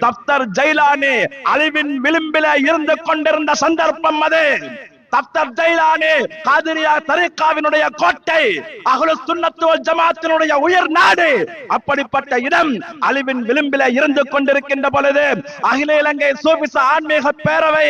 தப்தர் ஜெயிலானி அழிவின் விளிம்பில இருந்து கொண்டிருந்த சந்தர்ப்பம் அது. தப்தர் ஜைலானே காதிரியா தரிகாவினுடைய கோட்டை அகல சுன்னத்துவல் ஜமாத்தினுடைய உயர் நாடு. அப்படிப்பட்ட இடம் அழிவின் விளிம்பில இருந்து கொண்டிருக்கின்ற பொழுது அகில இலங்கை சூபிச ஆன்மீக பேரவை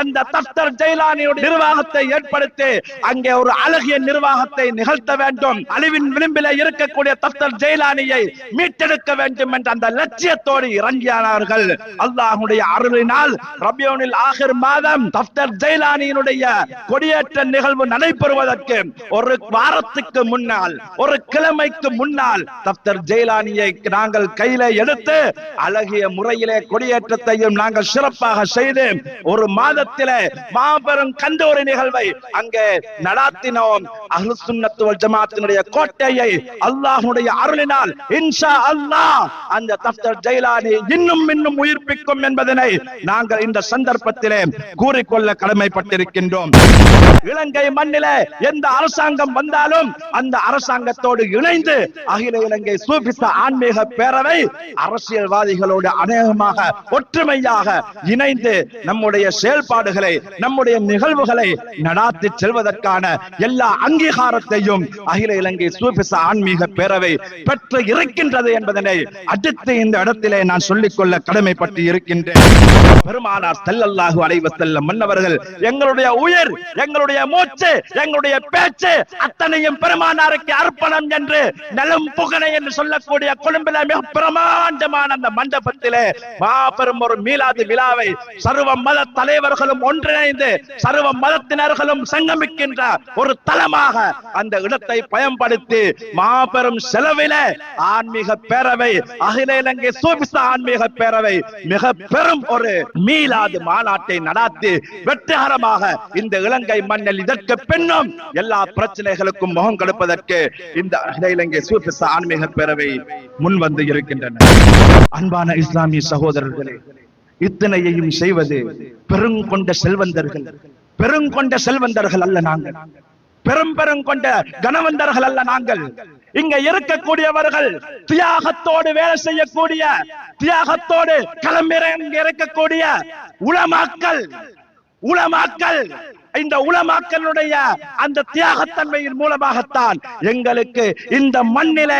அந்த தப்தர் ஜெயிலானியுடைய நிர்வாகத்தை ஏற்படுத்தி அங்கே ஒரு அழகிய நிர்வாகத்தை நிகழ்த்த வேண்டும். அழிவின் விளிம்பில இருக்கக்கூடிய தப்தர் ஜெயிலானியை மீட்டெடுக்க வேண்டும் என்ற அந்த லட்சியத்தோடு இறங்கியானார்கள். அல்லாஹுடைய அருளினால் ரபியோனில் ஆகிர் மாதம் தப்தர் ஜெயிலானியினுடைய கொடியேற்ற நிகழ்வு நடைபெறுவதற்கு ஒரு வாரத்துக்கு முன்னால் ஒரு கிழமைக்கு முன்னால் தப்தர் ஜெயலானியை நாங்கள் கையில எடுத்து அழகிய முறையிலே கொடியேற்றத்தையும் நாங்கள் சிறப்பாக செய்து ஒரு மாதத்தில மாபெரும் கந்தோரி நிகழ்வை அங்கே நடாத்தினோம். அஹ்லு ஜமாத்தினுடைய கோட்டையை அல்லாஹ்வுடைய அருளினால் இன்ஷா அல்லாஹ் அந்த தப்தர் ஜெயலானி இன்னும் இன்னும் உயிர்ப்பிக்கும் என்பதனை நாங்கள் இந்த சந்தர்ப்பத்திலே கூறிக்கொள்ள கடமைப்பட்டிருக்கின்றோம். இலங்கை மண்ணில எந்த அரசாங்கம் வந்தாலும் அந்த அரசாங்கத்தோடு இணைந்து அகில இலங்கை சூபித்த ஆன்மீக பேரவை அரசியல்வாதிகளோடு அநேகமாக ஒற்றுமையாக இணைந்து நம்முடைய செயல்பாடுகளை நம்முடைய நிகழ்வுகளை நடாத்தி செல்வதற்கான எல்லா அங்கீகாரத்தையும் அகில இலங்கை சூபிச ஆன்மீக பேரவை பெற்று இருக்கின்றது என்பதனை அடுத்து இந்த இடத்திலே நான் சொல்லிக்கொள்ள கடமைப்பட்டு இருக்கின்றேன். பெருமானார் செல்லல்லாஹு அலைவ செல்ல மன்னவர்கள் எங்களுடைய உயிர் எங்களுடைய மூச்சு எங்களுடைய பேச்சு அத்தனையும் பெருமானாருக்கு அர்ப்பணம் என்று நலம் புகனை என்று சொல்லக்கூடிய கொழும்பில மிக பிரமாண்டமான அந்த மண்டபத்திலே மாபெரும் ஒரு மீலாது விழாவை சர்வ மத தலைவர்களும் ஒன்றிணைந்து சர்வ மதத்தினர்களும் சங்கமிக்கின்ற ஒரு தலமாக அந்த இடத்தை பயன்படுத்தி மாபெரும் செலவில ஆன்மீக பேரவை அகில இலங்கை சூபிச ஆன்மீக பேரவை மிக பெரும் ஒரு மீலாது மாநாட்டை நடாத்தி வெற்றிகரமாக இந்த இலங்கை மண்ணில் இதற்கு பின்னும் எல்லா பிரச்சனைகளுக்கும் முகம் கொடுப்பதற்கு இந்த அகில இலங்கை சூப்பிச ஆன்மீக பேரவை முன் வந்து இருக்கின்றன. அன்பான இஸ்லாமிய சகோதரர்களே இத்தனையையும் செய்வது பெருங்கொண்ட செல்வந்தர்கள். பெருங்கொண்ட செல்வந்தர்கள் அல்ல நாங்கள். பெரும் பெரும் கொண்ட கனவந்தர்கள் அல்ல நாங்கள். இங்க இருக்கக்கூடியவர்கள் தியாகத்தோடு வேலை செய்யக்கூடிய தியாகத்தோடு களமிறங்கி இருக்கக்கூடிய உளமாக்கல் உலமாக்கல் இந்த உலமாக்களுடைய அந்த தியாகத்தன்மையின் மூலமாகத்தான் எங்களுக்கு இந்த மண்ணில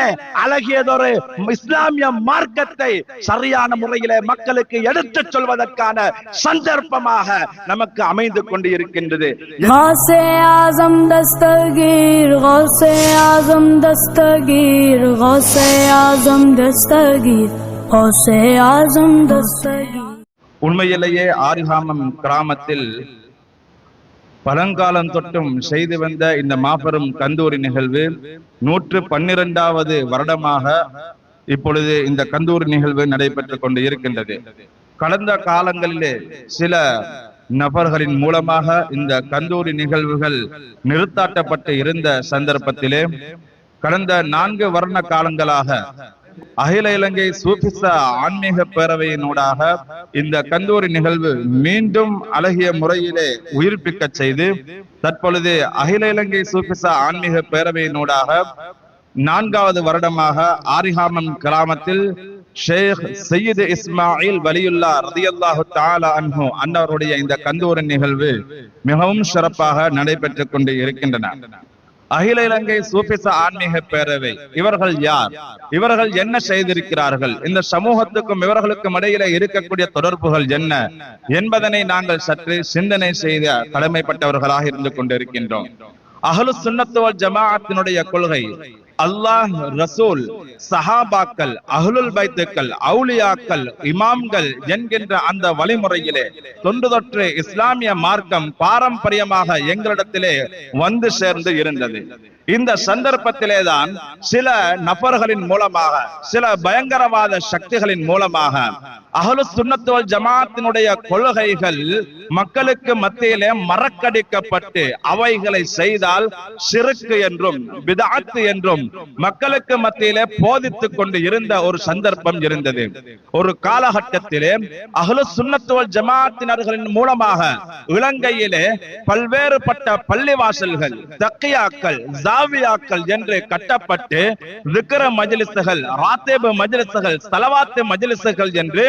அழகியதொரு இஸ்லாமிய மார்க்கத்தை சரியான முறையில மக்களுக்கு எடுத்து சொல்வதற்கான சந்தர்ப்பமாக நமக்கு அமைந்து கொண்டு இருக்கின்றது ஆசம் ஆசம் தஸ்தகீர் ஆசம் ஆசம் தஸ்தகீர் உண்மையிலேயே ஆரிகாமம் கிராமத்தில் பழங்காலம் தொட்டும் செய்து வந்த இந்த மாபெரும் கந்தூரி நிகழ்வு நூற்று பன்னிரெண்டாவது வருடமாக இப்பொழுது இந்த கந்தூரி நிகழ்வு நடைபெற்றுக் கொண்டு இருக்கின்றது. கடந்த காலங்களிலே சில நபர்களின் மூலமாக இந்த கந்தூரி நிகழ்வுகள் நிறுத்தாட்டப்பட்டு இருந்த சந்தர்ப்பத்திலே கடந்த நான்கு வருண காலங்களாக அகில இலங்கை சூபிச ஆன்மீக பேரவையினூடாக இந்த கந்தூரி நிகழ்வு மீண்டும் அழகிய முறையிலே உயிர்ப்பிக்க செய்து தற்பொழுது அகில இலங்கை சூபிச ஆன்மீக பேரவையினூடாக நான்காவது வருடமாக ஆரிஹாமம் கிராமத்தில் ஷேக் சையீது இஸ்மாயில் வலியுல்லா ரதியல்லாஹு தாலா அன்ஹு அன்னவருடைய இந்த கந்தூரி நிகழ்வு மிகவும் சிறப்பாக நடைபெற்றுக் கொண்டு இருக்கின்றன. அகில இலங்கை சூபிச ஆன்மீக பேரவை. இவர்கள் யார்? இவர்கள் என்ன செய்திருக்கிறார்கள்? இந்த சமூகத்துக்கும் இவர்களுக்கும் இடையில இருக்கக்கூடிய தொடர்புகள் என்ன? என்பதனை நாங்கள் சற்று சிந்தனை செய்த கடமைப்பட்டவர்களாக இருந்து கொண்டிருக்கின்றோம். அகலு சுன்னத்து ஜமாஅத்தினுடைய கொள்கை அல்லாஹ் ரசூல் சஹாபாக்கள் அஹ்லுல் பைத்துக்கள் அவுலியாக்கள் இமாம்கள் என்கின்ற அந்த வழிமுறையிலே தொன்று தொற்று இஸ்லாமிய மார்க்கம் பாரம்பரியமாக எங்களிடத்திலே வந்து சேர்ந்து இருந்தது. இந்த சந்தர்ப்பத்திலே தான் சில நபர்களின் மூலமாக சில பயங்கரவாத சக்திகளின் மூலமாக அகலு சுண்ணத்துவல் ஜமாத்தினுடைய கொள்கைகள் மக்களுக்கு மத்தியிலே மறக்கடிக்கப்பட்டு அவைகளை செய்தால் சிறுக்கு என்றும் விதாத்து என்றும் மக்களுக்கு மத்தியிலே போதித்துக் கொண்டு இருந்த ஒரு சந்தர்ப்பம் இருந்தது. ஒரு காலகட்டத்திலே அகலு சுண்ணத்துவல் ஜமாத்தினர்களின் மூலமாக இலங்கையிலே பல்வேறுபட்ட பள்ளிவாசல்கள் தக்கியாக்கள் ஜாவியாக்கள் என்று கட்டப்பட்டு விக்கிர மஜிலிசுகள் ராத்தேப மஜிலிசுகள் சலவாத்து மஜிலிசுகள் என்று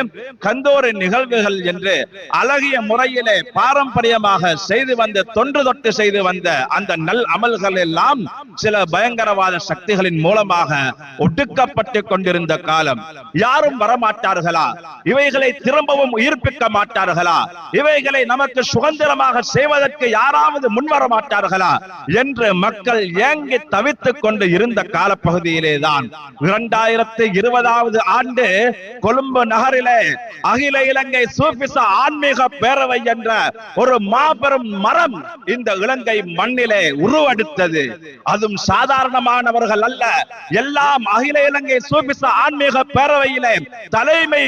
கந்தோரி நிகழ்வுகள் என்று அழகிய முறையிலே பாரம்பரியமாக செய்து வந்த தொன்று தொட்டு செய்து வந்த அந்த நல் அமல்கள் எல்லாம் சில பயங்கரவாத சக்திகளின் மூலமாக ஒடுக்கப்பட்டு கொண்டிருந்த காலம். யாரும் வரமாட்டார்களா? இவைகளை திரும்பவும் உயிர்ப்பிக்க மாட்டார்களா? இவைகளை நமக்கு சுதந்திரமாக செய்வதற்கு யாராவது முன்வர மாட்டார்களா என்று மக்கள் ஏங்கி தவித்துக் கொண்டு இருந்த காலப்பகுதியிலே தான் இரண்டாயிரத்தி இருபதாவது ஆண்டு கொழும்பு நகரிலே அகில இலங்கை சூபிச ஆன்மீக பேரவை என்ற ஒரு மாபெரும் மரம் இந்த இலங்கை மண்ணிலே உருவெடுத்தது. அதுவும் சாதாரணமானவர்கள் அல்ல. எல்லாம் அகில இலங்கை சூபிச ஆன்மீக பேரவையிலே தலைமை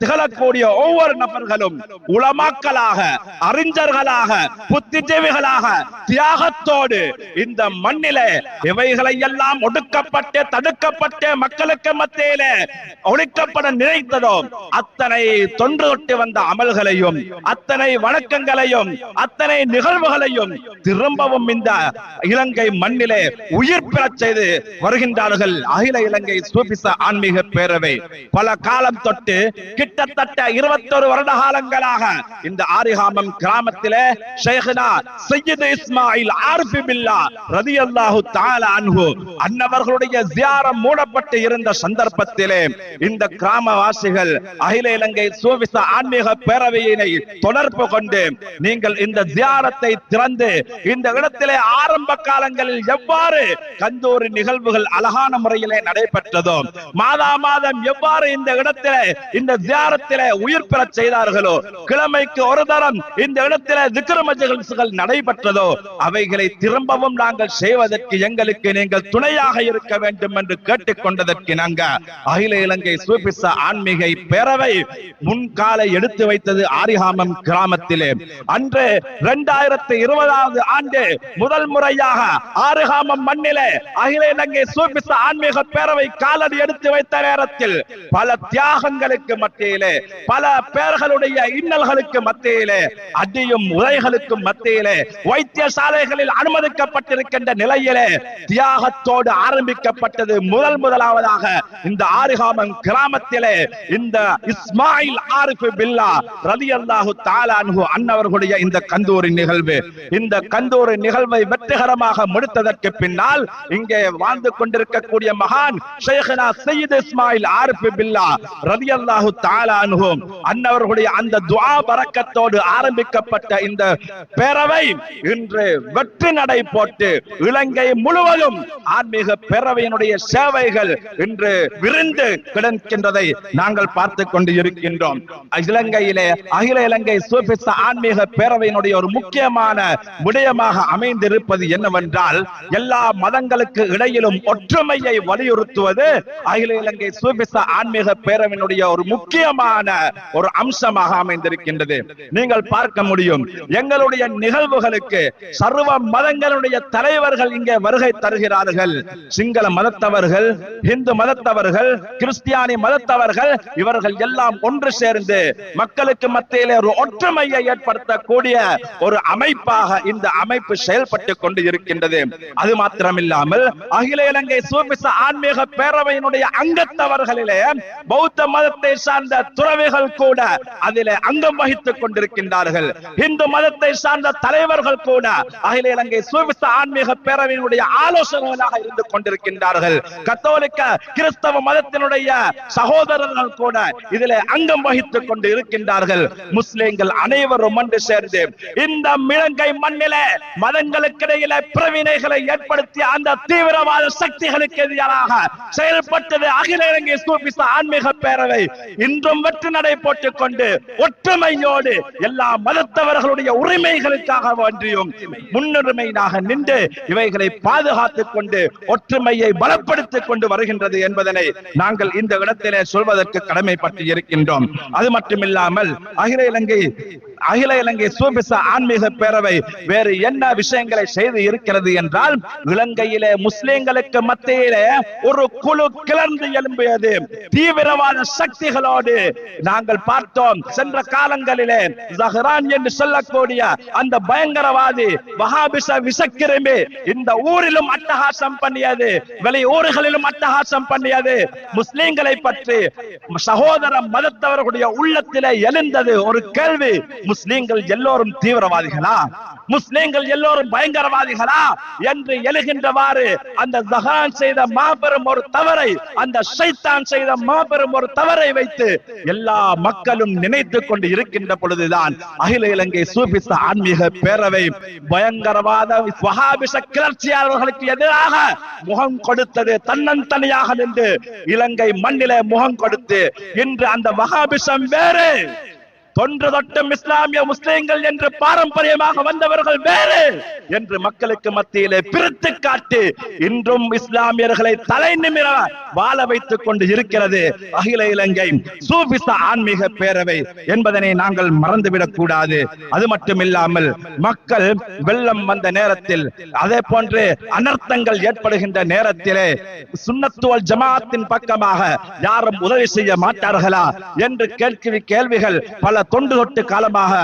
திகழக்கூடிய ஒவ்வொரு நபர்களும் உளமாக்களாக அறிஞர்களாக புத்திஜீவிகளாக தியாகத்தோடு இந்த மண்ணில. இவைகளை எல்லாம் ஒடுக்கப்பட்டு தடுக்கப்பட்டு மக்களுக்கு மத்தியில ஒழிக்கப்பட நினைத்ததோ அத்தனை தொன்று தொட்டு வந்த அமல்களையும் அத்தனை வணக்கங்களையும் அத்தனை நிகழ்வுகளையும் திரும்பவும் இந்த இலங்கை மண்ணிலே உயிர் பெறச் செய்து வருகின்றார்கள். அகில இலங்கை சூபிச ஆன்மீக பேரவை பல காலம் தொட்டு கிட்டத்தட்ட இருபத்தொரு வருட காலங்களாக இந்த ஆரிகாமம் கிராமத்திலே ஷேഖனா சையது இஸ்மாயில் ஆர்ஃபி பில்லா ரதியல்லாஹு தஆலா அன்ஹு அன்னவர்களுடைய ஜியாரம் மூடப்பட்டு இருந்த சந்தர்ப்பத்திலே இந்த கிராமவாசிகள் அகில இலங்கை சூவிச ஆன்மீக பேரவையினை தொடர்பு கொண்டு நீங்கள் இந்த ஜியாரத்தை திறந்து இந்த இடத்திலே ஆரம்ப காலங்களில் எவ்வாறு கந்தூரி நிகழ்வுகள் அழகான முறையிலே நடைபெற்றதோ மாதா மாதம் எவ்வாறு இந்த இடத்திலே இந்த ஜியாரத்திலே உயிர் பெறச் செய்தார்களோ கிழமைக்கு ஒரு தரம் இந்த இடத்திலே திக்ரமஜல்கள் நடைபெற்றதோ அவைகளை திரும்பவும் நாங்கள் செய்வதற்கு எங்களுக்கு நீங்கள் துணையாக இருக்க வேண்டும் என்று கேட்டுக்கொண்டதற்கு நாங்க அகில இலங்கை சூபிச ஆன்மீக பேரவை முன்காலை எடுத்து வைத்தது ஆரிகாமம் கிராமத்திலே. அன்று இரண்டாயிரத்தி இருபதாவது ஆண்டு முதல் முறையாக ஆறுகாமம் மண்ணிலே அகில இலங்கை சூபிச ஆன்மீக பேரவை காலடி எடுத்து வைத்த நேரத்தில் பல தியாகங்களுக்கு மத்தியிலே பல பேர்களுடைய இன்னல்களுக்கு மத்தியிலே அடியும் உரைகளுக்கும் மத்தியிலே வைத்தியசாலைகளில் என்ற நிலையிலே தியாகத்தோடு ஆரம்பிக்கப்பட்டது முதல் முதலாவதாக இந்த ஆறுகாமன் கிராமத்திலே இந்த இஸ்மாயில் ஆரிஃபு பில்லா ரதி அல்லாஹு தாலான்ஹு அன்னவர்களுடைய இந்த கந்தூரின் நிகழ்வு. இந்த கந்தூரி நிகழ்வை வெற்றிகரமாக முடித்ததற்கு பின்னால் இங்கே வாழ்ந்து கொண்டிருக்கக்கூடிய மகான் ஷேഖனா சையீத் இஸ்மாயில் ஆரிஃபு பில்லா ரதி அல்லாஹு தாலான்ஹு அன்னவர்களுடைய அந்த துவா பறக்கத்தோடு ஆரம்பிக்கப்பட்ட இந்த பேரவை இன்று வெற்றி நடை போட்டு இலங்கை முழுவதும் ஆன்மீக பேரவையினுடைய சேவைகள் இன்று விருந்து கிடக்கின்றதை நாங்கள் பார்த்து கொண்டு இருக்கின்றோம் இலங்கையிலே அகில இலங்கை சூபிச ஆன்மீக பேரவையினுடைய ஒரு முக்கியமான விடயமாக அமைந்திருப்பது என்னவென்றால் எல்லா மதங்களுக்கு இடையிலும் ஒற்றுமையை வலியுறுத்துவது அகில இலங்கை சூபிச ஆன்மீக பேரவையினுடைய ஒரு முக்கியமான ஒரு அம்சமாக அமைந்திருக்கின்றது. நீங்கள் பார்க்க முடியும் எங்களுடைய நிகழ்வுகளுக்கு சர்வ மதங்களுடைய பெரியவர்கள் இங்கே வருகை தருகிறார்கள். சிங்கள மதத்தவர்கள் இந்து மதத்தவர்கள் கிறிஸ்தியானி மதத்தவர்கள் இவர்கள் எல்லாம் ஒன்று சேர்ந்து மக்களுக்கு மத்தியிலே ஒரு ஒற்றுமையை ஏற்படுத்தக்கூடிய ஒரு அமைப்பாக இந்த அமைப்பு செயல்பட்டு கொண்டு இருக்கின்றது. அது மாத்திரமில்லாமல் அகில இலங்கை சூபிச ஆன்மீக பேரவையினுடைய அங்கத்தவர்களிலே பௌத்த மதத்தை சார்ந்த துறவிகள் கூட அதிலே அங்கம் வகித்துக் கொண்டிருக்கின்றார்கள். இந்து மதத்தை சார்ந்த தலைவர்கள் கூட அகில இலங்கை சூபிச ஆன்மீக பேரவையினுடைய ஆலோசகர்களாக இருந்து கொண்டிருக்கின்றார்கள். கத்தோலிக்க கிறிஸ்தவ மதத்தினுடைய சகோதரர்கள் கூட இதில் அங்கம் வகித்துக் கொண்டு இருக்கின்றார்கள். முஸ்லிம்கள் அனைவரும் ஒன்று சேர்ந்து இந்த மிளங்கை மதங்களுக்கு இடையில பிரவினைகளை ஏற்படுத்திய அந்த தீவிரவாத சக்திகளுக்கு எதிராக செயல்பட்டது அகில இலங்கை சூபிச ஆன்மீக பேரவை. இன்றும் வெற்றி நடை போட்டுக் கொண்டு ஒற்றுமையோடு எல்லா மதத்தவர்களுடைய உரிமைகளுக்காக ஒன்றியும் முன்னுரிமையாக நின்று இவைகளை பாதுகாத்துக் கொண்டு ஒற்றுமையை பலப்படுத்திக் கொண்டு வருகின்றது என்பதனை நாங்கள் இந்த இடத்திலே சொல்வதற்கு கடமைப்பட்டு இருக்கின்றோம். அது மட்டுமில்லாமல் அகில இலங்கை அகில இலங்கை சூபிச ஆன்மீக பேரவை வேறு என்ன விஷயங்களை செய்து இருக்கிறது என்றால் இலங்கையிலே முஸ்லிம்களுக்கு மத்தியிலே ஒரு குழு கிளர்ந்து எழும்பியது. தீவிரவாத சக்திகளோடு நாங்கள் பார்த்தோம். சென்ற காலங்களிலே ஜஹரான் என்று சொல்லக்கூடிய அந்த பயங்கரவாதி வஹாபிச விசக்கிருமி இந்த ஊரிலும் அட்டகாசம் பண்ணியது வெளி ஊர்களிலும் அட்டகாசம் பண்ணியது. முஸ்லிம்களை பற்றி சகோதர மதத்தவர்களுடைய உள்ளத்திலே எழுந்தது ஒரு கேள்வி. முஸ்லிம்கள் எல்லோரும் தீவிரவாதிகளா? முஸ்லிம்கள் எல்லோரும் பயங்கரவாதிகளா? என்று எழுகின்றவாறு அந்த ஜஹான் செய்த மாபெரும் ஒரு தவறை அந்த சைத்தான் செய்த மாபெரும் ஒரு தவறை வைத்து எல்லா மக்களும் நினைத்துக் கொண்டு இருக்கின்ற பொழுதுதான் அகில இலங்கை சூபிச ஆன்மீக பேரவை பயங்கரவாத வஹாபிச கிளர்ச்சியாளர்களுக்கு எதிராக முகம் கொடுத்தது தன்னந்தனியாக நின்று இலங்கை மண்ணிலே முகம் கொடுத்து இன்று அந்த மகாபிஷம் வேறு. தொன்று தொட்டும் இஸ்லாமிய முஸ்லிம்கள் என்று பாரம்பரியமாக வந்தவர்கள் வேறு என்று மக்களுக்கு மத்தியிலே பிரித்து காட்டி இன்றும் இஸ்லாமியர்களை தலை நிமிர வாழ வைத்துக் கொண்டு இருக்கிறது. அகில இலங்கை சூபிச ஆன்மீக பேரவை என்பதனை நாங்கள் மறந்துவிடக் கூடாது. அது மட்டுமில்லாமல் மக்கள் வெள்ளம் வந்த நேரத்தில் அதே போன்று அனர்த்தங்கள் ஏற்படுகின்ற நேரத்திலே சுண்ணத்துவல் ஜமாத்தின் பக்கமாக யாரும் உதவி செய்ய மாட்டார்களா? என்று கேள்வி கேள்விகள் பல தொண்டு தொட்டு காலமாக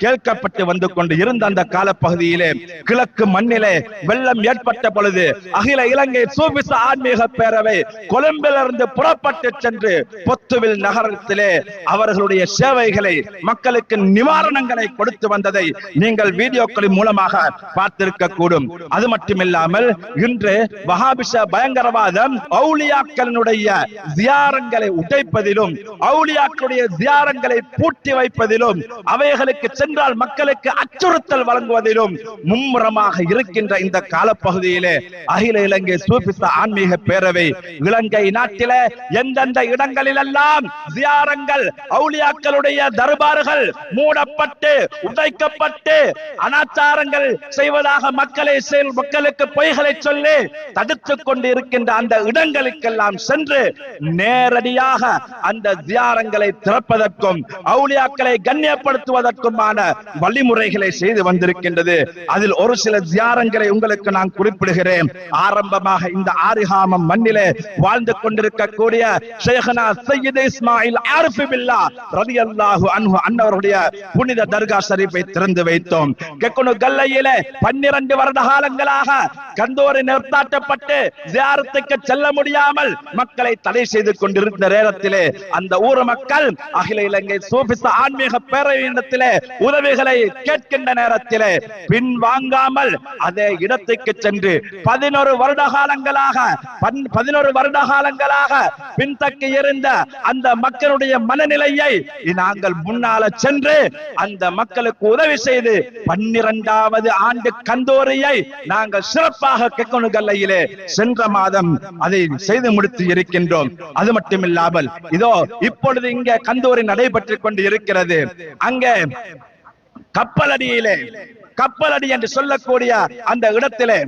கேட்கப்பட்டு வந்து கொண்டு இருந்த அந்த காலப்பகுதியிலே கிழக்கு மண்ணிலே வெள்ளம் ஏற்பட்ட பொழுது அகில இலங்கை சூபிச ஆன்மீக பேரவை கொழும்பிலிருந்து புறப்பட்டு சென்று பொத்துவில் நகரத்திலே அவர்களுடைய சேவைகளை மக்களுக்கு நிவாரணங்களை கொடுத்து வந்ததை நீங்கள் வீடியோக்களின் மூலமாக பார்த்திருக்க கூடும். அது மட்டுமில்லாமல் இன்று வகாபிஷ பயங்கரவாதம் அவுளியாக்களினுடைய ஜியாரங்களை உடைப்பதிலும் அவுளியாக்களுடைய ஜியாரங்களை பூட்டி வைப்பதிலும் அவைகளுக்கு சென்று என்றால் மக்களுக்கு அச்சுறுத்தல் வழங்குவதிலும் மும்முரமாக இருக்கின்ற இந்த காலப்பகுதியிலே அகில இலங்கை சூபிச ஆன்மீக பேரவை இலங்கை நாட்டில எந்தெந்த இடங்களிலெல்லாம் ஜியாரங்கள் அவுளியாக்களுடைய தர்பார்கள் மூடப்பட்டு உடைக்கப்பட்டு அனாச்சாரங்கள் செய்வதாக மக்களை செல் மக்களுக்கு பொய்களை சொல்லி தடுத்துக் கொண்டு இருக்கின்ற அந்த இடங்களுக்கெல்லாம் சென்று நேரடியாக அந்த ஜியாரங்களை திறப்பதற்கும் அவுளியாக்களை கண்ணியப்படுத்துவதற்குமான வழிமுறைகளை செய்து வந்திருக்கின்றது. அதில் ஒரு சில தியாரங்களை உங்களுக்கு நான் குறிப்பிடுகிறேன். ஆரம்பமாக இந்த ஆரிஹாமம் மண்ணிலே வாழ்ந்து கொண்டிருக்கக்கூடிய ஷேகனா சையத் இஸ்மாயில் ஆரிஃபி பில்லா ரலியல்லாஹு அன்ஹு அன்னவருடைய புனித தர்கா ஷரீஃபை திறந்து வைத்தோம். கெக்குனு கல்லையிலே பன்னிரண்டு வருட காலங்களாக கந்தோரி நிறுத்தாட்டப்பட்டு தியாரத்துக்கு செல்ல முடியாமல் மக்களை தடை செய்து கொண்டிருந்த நேரத்திலே அந்த ஊர் மக்கள் அகில இலங்கை சூபிச ஆன்மீக பேரவையிடத்திலே உதவிகளை கேட்கின்ற நேரத்திலே பின் வாங்காமல் அதே இடத்துக்கு சென்று பதினொரு வருட காலங்களாக பன்- பதினொரு வருட காலங்களாக பின்தக்கி இருந்த அந்த மக்களுடைய மனநிலையை நாங்கள் முன்னால சென்று அந்த மக்களுக்கு உதவி செய்து பன்னிரண்டாவது ஆண்டு கந்தோரியை நாங்கள் சிறப்பாக கெக்கணுகல்லையிலே சென்ற மாதம் அதை செய்து முடித்து இருக்கின்றோம். அது மட்டுமில்லாமல் இதோ இப்பொழுது இங்கே கந்தோரி நடைபெற்றுக் கொண்டு இருக்கிறது. அங்கே கப்பலடியிலே கப்பலடி என்று சொல்லக்கூடிய அந்த இடத்திலே.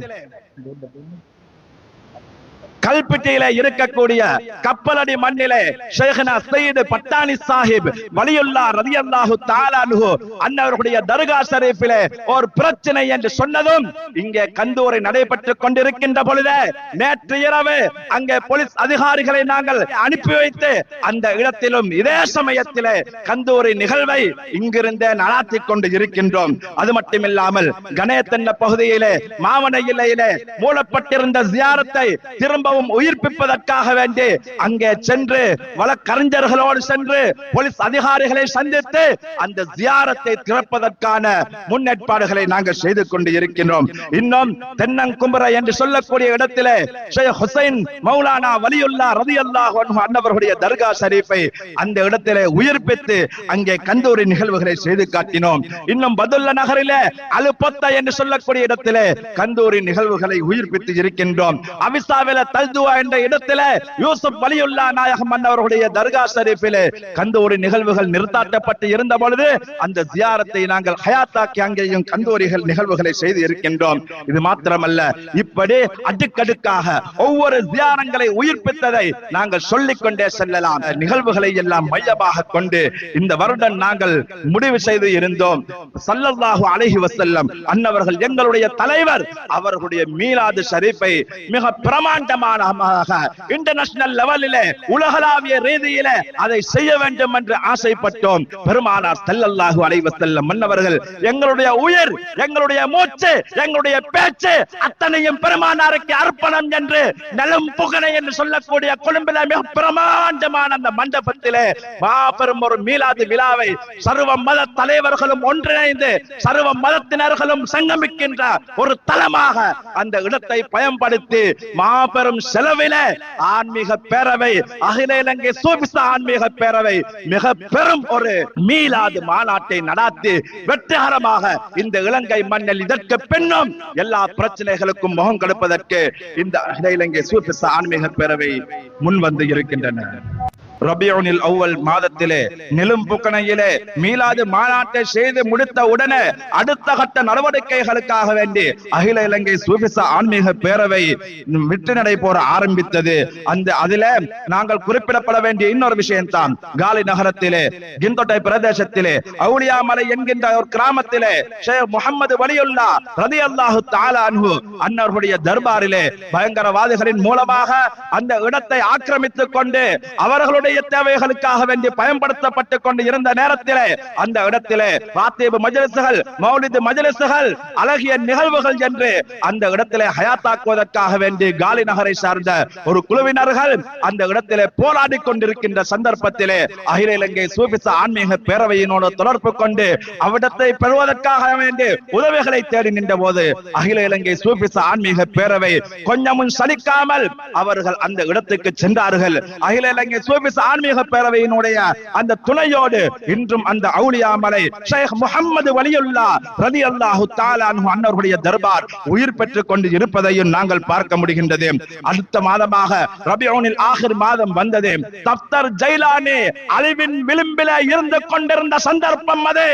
கல்பிட்டியில இருக்கக்கூடிய கப்பலடி மண்ணிலே ஷேഖனா சையது பட்டாணி சாஹிப் வலியுல்லா ரதியல்லாஹு தாலானுஹு அன்னவர்களுடைய தர்கா ஷரீஃபிலே ஒரு பிரச்சனை என்று சொன்னதும் இங்கே கந்தூரை நடைபெற்றுக் கொண்டிருக்கின்ற பொழுது நேற்று இரவு அங்கே போலீஸ் அதிகாரிகளை நாங்கள் அனுப்பி வைத்து அந்த இடத்திலும் இதே சமயத்திலே கந்தூரி நிகழ்வை இங்கிருந்தே நடாத்தி கொண்டு இருக்கின்றோம். அது மட்டுமில்லாமல் கணேத்தன்ன பகுதியிலே மாவன இல்லையிலே மூடப்பட்டிருந்த ஜியாரத்தை திரும்ப திரும்பவும் உயிர்ப்பிப்பதற்காக வேண்டி அங்கே சென்று வழக்கறிஞர்களோடு சென்று போலீஸ் அதிகாரிகளை சந்தித்து அந்த ஜியாரத்தை திறப்பதற்கான முன்னேற்பாடுகளை நாங்கள் செய்து கொண்டு இருக்கின்றோம் இன்னும் தென்னங்கும்புர என்று சொல்லக்கூடிய இடத்திலே ஷேக் ஹுசைன் மௌலானா வலியுல்லா ரதி அல்லாஹ் அன்னவர்களுடைய தர்கா ஷரீஃபை அந்த இடத்திலே உயிர்ப்பித்து அங்கே கந்தூரி நிகழ்வுகளை செய்து காட்டினோம். இன்னும் பதுல்ல நகரிலே அலுப்பத்த என்று சொல்லக்கூடிய இடத்திலே கந்தூரி நிகழ்வுகளை உயிர்ப்பித்து இருக்கின்றோம். அவிசாவில கல்துவா என்ற இடத்துல யூசுப் வலியுல்லா நாயகம் மன்னவர்களுடைய தர்கா ஷரீஃபிலே கந்தூரி நிகழ்வுகள் நிறுத்தாட்டப்பட்டு இருந்த பொழுது அந்த ஜியாரத்தை நாங்கள் ஹயாத்தாக்கி அங்கேயும் கந்தூரிகள் நிகழ்வுகளை செய்து இருக்கின்றோம். இது மாத்திரமல்ல இப்படி அடுக்கடுக்காக ஒவ்வொரு தியானங்களை உயிர்ப்பித்ததை நாங்கள் சொல்லிக் கொண்டே செல்லலாம். நிகழ்வுகளை எல்லாம் மையமாக கொண்டு இந்த வருடம் நாங்கள் முடிவு செய்து இருந்தோம். சல்லல்லாஹு அழகி வசல்லம் அன்னவர்கள் எங்களுடைய தலைவர் அவர்களுடைய மீலாது ஷரீஃபை மிக பிரமாண்டமாக பிரமாணமாக இன்டர்நேஷனல் லெவலிலே உலகளாவிய ரீதியில அதை செய்ய வேண்டும் என்று ஆசைப்பட்டோம். பெருமானார் ஸல்லல்லாஹு அலைஹி மன்னவர்கள் எங்களுடைய உயிர் எங்களுடைய மூச்சு எங்களுடைய பேச்சு அத்தனையும் பெருமானாருக்கு அர்ப்பணம் என்று நலம் புகழை என்று சொல்லக்கூடிய கொழும்பில மிக பிரமாண்டமான அந்த மண்டபத்திலே மாபெரும் ஒரு மீலாது விழாவை சர்வ மத தலைவர்களும் ஒன்றிணைந்து சர்வ மதத்தினர்களும் சங்கமிக்கின்ற ஒரு தலமாக அந்த இடத்தை பயன்படுத்தி மாபெரும் செலவில ஆன்மீக பேரவை அகில இலங்கை சூபிச ஆன்மீக பேரவை மிக பெரும் ஒரு மீளாது மாநாட்டை நடாத்தி வெற்றிகரமாக இந்த இலங்கை மண்ணில் இதற்கு பின்னும் எல்லா பிரச்சனைகளுக்கும் முகம் கொடுப்பதற்கு இந்த அகில இலங்கை சூபிச ஆன்மீக பேரவை முன் வந்து இருக்கின்றன. ரபியோனில் அவ்வல் மாதத்திலே நிலும்புக்கணையிலே மீளாது மாநாட்டை செய்து முடித்த உடனே அடுத்த கட்ட நடவடிக்கைகளுக்காக வேண்டி அகில இலங்கை சூபிச ஆன்மீக பேரவை விட்டு நடை போற ஆரம்பித்தது. அந்த அதில நாங்கள் குறிப்பிடப்பட வேண்டிய இன்னொரு விஷயம் தான் காலி நகரத்திலே கிந்தொட்டை பிரதேசத்திலே அவுளியாமலை என்கின்ற ஒரு கிராமத்திலே ஷேக் முகமது வலியுல்லா ரதி அல்லாஹு தாலான்ஹு அன்னர்களுடைய தர்பாரிலே பயங்கரவாதிகளின் மூலமாக அந்த இடத்தை ஆக்கிரமித்துக் கொண்டு அவர்களுடைய தேவைகளுக்காக வேண்டி பயன்படுத்தப்பட்டுக் கொண்டு இருந்த நேரத்திலே அந்த இடத்திலே பாத்தீபு மஜலிசுகள் மௌலிது மஜலிசுகள் அழகிய நிகழ்வுகள் என்று அந்த இடத்திலே ஹயாத்தாக்குவதற்காக வேண்டி காலி நகரை சார்ந்த ஒரு குழுவினர்கள் அந்த இடத்திலே போராடி கொண்டிருக்கின்ற சந்தர்ப்பத்திலே அகில இலங்கை சூபிச ஆன்மீக பேரவையினோடு தொடர்பு கொண்டு அவ்விடத்தை பெறுவதற்காக வேண்டி உதவிகளை தேடி நின்ற போது அகில இலங்கை சூபிச ஆன்மீக பேரவை கொஞ்சமும் சலிக்காமல் அவர்கள் அந்த இடத்துக்கு சென்றார்கள். அகில இலங்கை சூபிச ஆன்மீக பேரவையினுடைய அந்த துணையோடு இன்றும் அந்த அவுலியாமலை ஷேக் முகமது வலியுல்லா ரதி அல்லாஹு தாலானு அன்னவர்களுடைய தர்பார் உயிர் பெற்றுக் கொண்டு இருப்பதையும் நாங்கள் பார்க்க முடிகின்றது. அடுத்த மாதமாக ரபியோனில் ஆகிர் மாதம் வந்தது. தப்தர் ஜைலானி அழிவின் விளிம்பில இருந்து கொண்டிருந்த சந்தர்ப்பம் அது.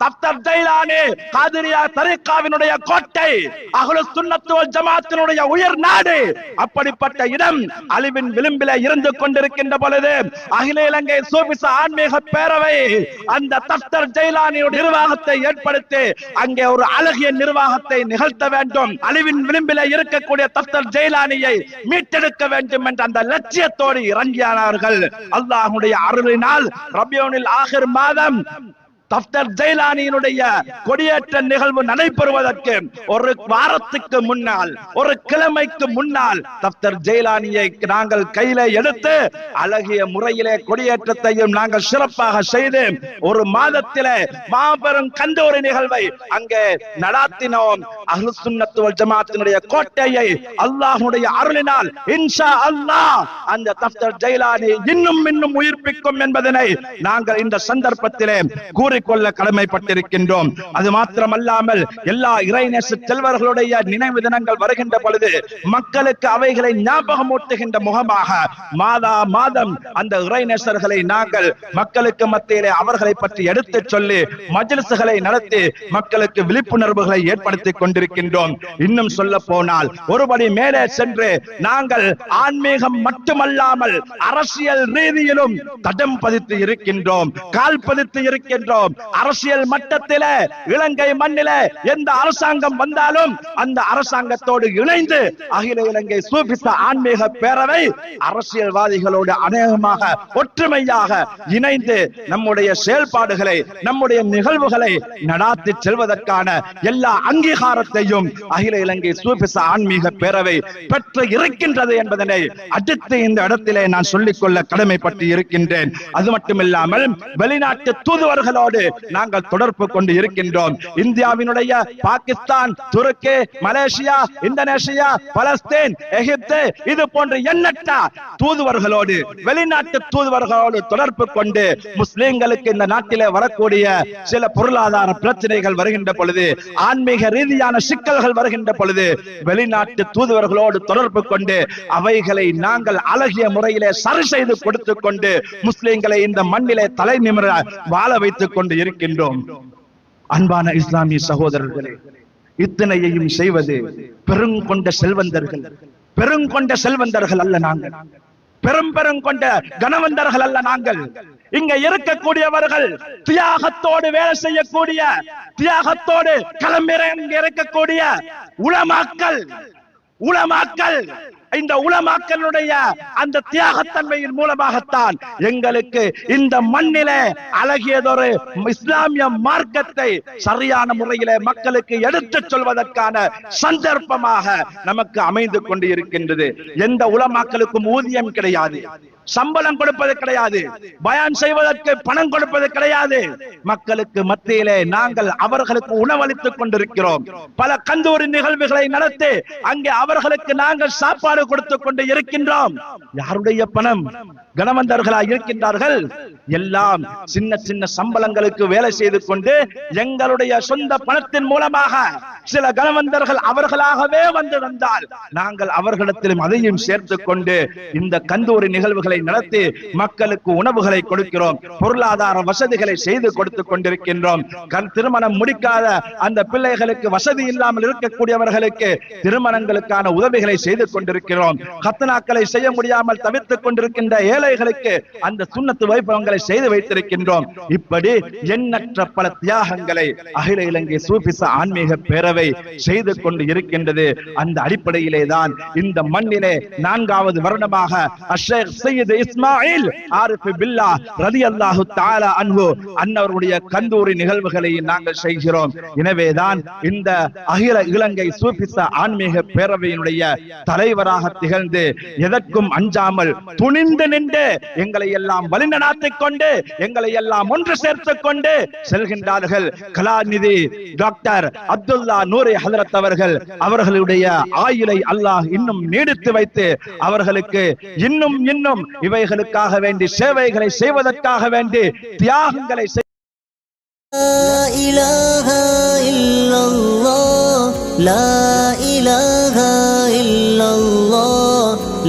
தப்தர் ஜைலானி காதிரியா தரிகாவினுடைய கோட்டை அகலு சுன்னத்துவல் ஜமாத்தினுடைய உயர் நாடு. அப்படிப்பட்ட இடம் அழிவின் விளிம்பில இருந்து கொண்டிருக்கின்ற பொழுது அகில இலங்கை சூபிச ஆன்மீக பேரவை அந்த தப்தர் ஜெயிலானியுடைய நிர்வாகத்தை ஏற்படுத்தி அங்கே ஒரு அழகிய நிர்வாகத்தை நிகழ்த்த வேண்டும். அழிவின் விளிம்பில இருக்கக்கூடிய தப்தர் ஜெயிலானியை மீட்டெடுக்க வேண்டும் என்ற அந்த லட்சியத்தோடு இறங்கியானார்கள். அல்லாஹுடைய அருளினால் ரபியோனில் ஆகிர் மாதம் தப்தர் ஜெயிலானியினுடைய கொடியேற்ற நிகழ்வு நடைபெறுவதற்கு ஒரு வாரத்துக்கு முன்னால் ஒரு கிழமைக்கு முன்னால் தப்தர் ஜெயிலானியை நாங்கள் கையில எடுத்து அழகிய முறையிலே கொடியேற்றத்தையும் நாங்கள் சிறப்பாக செய்து ஒரு மாதத்திலே மாபெரும் கந்தோரி நிகழ்வை அங்கே நடாத்தினோம். அஹ்லு ஜமாத்தினுடைய கோட்டையை அல்லாஹுடைய அருளினால் இன்ஷா அல்லாஹ் அந்த தப்தர் ஜெயிலானி இன்னும் இன்னும் உயிர்ப்பிக்கும் என்பதனை நாங்கள் இந்த சந்தர்ப்பத்திலே கூறிக்கொள்ள கடமைப்பட்டிருக்கின்றோம். அது மாத்திரமல்லாமல் எல்லா இறைநேச செல்வர்களுடைய நினைவு தினங்கள் வருகின்ற பொழுது மக்களுக்கு அவைகளை ஞாபகமூட்டுகின்ற முகமாக மாதா மாதம் அந்த இறைநேசர்களை நாங்கள் மக்களுக்கு மத்தியிலே அவர்களை பற்றி எடுத்து சொல்லி மஜ்லிசுகளை நடத்தி மக்களுக்கு விழிப்புணர்வுகளை ஏற்படுத்தி கொண்டிருக்கின்றோம். இன்னும் சொல்ல போனால் ஒருபடி மேலே சென்று நாங்கள் ஆன்மீகம் மட்டுமல்லாமல் அரசியல் ரீதியிலும் தடம் பதித்து இருக்கின்றோம் கால் பதித்து இருக்கின்றோம். அரசியல் மட்டத்தில் இலங்கை மண்ணில எந்த அரசாங்கம் வந்தாலும் அந்த அரசாங்கத்தோடு இணைந்து அகில இலங்கை சூபிச ஆன்மீக பேரவை அரசியல்வாதிகளோடு அநேகமாக ஒற்றுமையாக இணைந்து நம்முடைய செயல்பாடுகளை நம்முடைய நிகழ்வுகளை நடாத்தி செல்வதற்கான எல்லா அங்கீகாரத்தையும் அகில இலங்கை சூபிச ஆன்மீக பேரவை பெற்று இருக்கின்றது என்பதனை அடுத்து இந்த இடத்திலே நான் சொல்லிக்கொள்ள கடமைப்பட்டு இருக்கின்றேன். அது மட்டுமில்லாமல் வெளிநாட்டு தூதுவர்களோடு நாங்கள் தொடர்பு கொண்டு இருக்கின்றோம். இந்தியாவினுடைய பாகிஸ்தான் துருக்கி மலேசியா இந்தோனேஷியா பலஸ்தீன் எகிப்து இது போன்ற எண்ணற்ற தூதுவர்களோடு வெளிநாட்டு தூதுவர்களோடு தொடர்பு கொண்டு முஸ்லிம்களுக்கு இந்த நாட்டிலே வரக்கூடிய சில பொருளாதார பிரச்சனைகள் வருகின்ற பொழுது ஆன்மீக ரீதியான சிக்கல்கள் வருகின்ற பொழுது வெளிநாட்டு தூதுவர்களோடு தொடர்பு கொண்டு அவைகளை நாங்கள் அழகிய முறையிலே சரி செய்து கொடுத்து கொண்டு முஸ்லிம்களை இந்த மண்ணிலே தலை நிமிர வாழ வைத்துக் கொண்டு கொண்டு இருக்கின்றோம் அன்பான இஸ்லாமிய சகோதரர்களே இத்தனையையும் செய்வது பெருங்கொண்ட செல்வந்தர்கள். பெருங்கொண்ட செல்வந்தர்கள் அல்ல நாங்கள். பெரும் பெரும் கொண்ட கனவந்தர்கள் அல்ல நாங்கள். இங்க இருக்கக்கூடியவர்கள் தியாகத்தோடு வேலை செய்யக்கூடிய தியாகத்தோடு களமிறங்கி இருக்கக்கூடிய உளமாக்கல் உளமாக்கல் இந்த உலமாக்களுடைய அந்த தியாகத்தன்மையின் மூலமாகத்தான் எங்களுக்கு இந்த மண்ணிலே அழகியதொரு இஸ்லாமிய மார்க்கத்தை சரியான முறையிலே மக்களுக்கு எடுத்துச் சொல்வதற்கான சந்தர்ப்பமாக நமக்கு அமைந்து கொண்டு இருக்கின்றது எந்த உலமாக்களுக்கும் ஊதியம் கிடையாது. சம்பளம் கொடுப்பது கிடையாது. பயான் செய்வதற்கு பணம் கொடுப்பது கிடையாது. மக்களுக்கு மத்தியிலே நாங்கள் அவர்களுக்கு உணவளித்துக் கொண்டிருக்கிறோம். பல கந்தூரி நிகழ்வுகளை நடத்தி அங்கே அவர்களுக்கு நாங்கள் சாப்பாடு கொடுத்துக் கொண்டு இருக்கின்றோம். யாருடைய பணம்? கணவந்தர்களா இருக்கின்றார்கள். எல்லாம் சின்ன சின்ன சம்பளங்களுக்கு வேலை செய்து கொண்டு எங்களுடைய சொந்த பணத்தின் மூலமாக சில கணவந்தர்கள் அவர்களாகவே வந்து வந்தால் நாங்கள் அவர்களிடத்திலும் அதையும் சேர்த்துக் கொண்டு இந்த கந்தூரி நிகழ்வுகளை நடத்தி மக்களுக்கு உணவுகளை கொடுக்கிறோம். பொருளாதார வசதிகளை செய்து கொடுத்துக் கொண்டிருக்கின்றோம். திருமணம் முடிக்காத அந்த பிள்ளைகளுக்கு வசதி இல்லாமல் இருக்கக்கூடியவர்களுக்கு திருமணங்களுக்கான உதவிகளை செய்து கொண்டிருக்கிறோம். கத்தனாக்களை செய்ய முடியாமல் தவிர்த்துக் கொண்டிருக்கின்ற ஏழைகளுக்கு அந்த சுண்ணத்து வைபவங்களை செய்து வைத்திருக்கின்றோம். இப்படி எண்ணற்ற பல தியாகங்களை அகில இலங்கை சூபிச ஆன்மீக பேரவை செய்து கொண்டு இருக்கின்றது. அந்த அடிப்படையிலே தான் இந்த மண்ணிலே நான்காவது வருடமாக அஷேக் செய்ய சையது இஸ்மாயில் ஆரிஃப் பில்லா ரலியல்லாஹு தஆலா அன்ஹு அன்னவருடைய கந்தூரி நிகழ்வுகளை நாங்கள் செய்கிறோம். எனவேதான் இந்த அகில இலங்கை சூபிச ஆன்மீக பேரவையினுடைய தலைவராக திகழ்ந்து எதற்கும் அஞ்சாமல் துணிந்து நின்று எங்களை எல்லாம் வழிநடாத்திக் கொண்டு எங்களை எல்லாம் ஒன்று சேர்த்துக் கொண்டு செல்கின்றார்கள். கலாநிதி டாக்டர் அப்துல்லா நூரி ஹதரத் அவர்கள் அவர்களுடைய ஆயுளை அல்லாஹ் இன்னும் நீடித்து வைத்து அவர்களுக்கு இன்னும் இன்னும் இவைகளுக்காக வேண்டி சேவைகளை செய்வதற்காக வேண்டி தியாகங்களை செய்- لا إله إلا الله لا إله إلا الله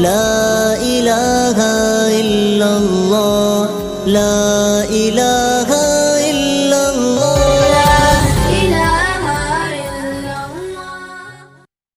لا إله إلا الله لا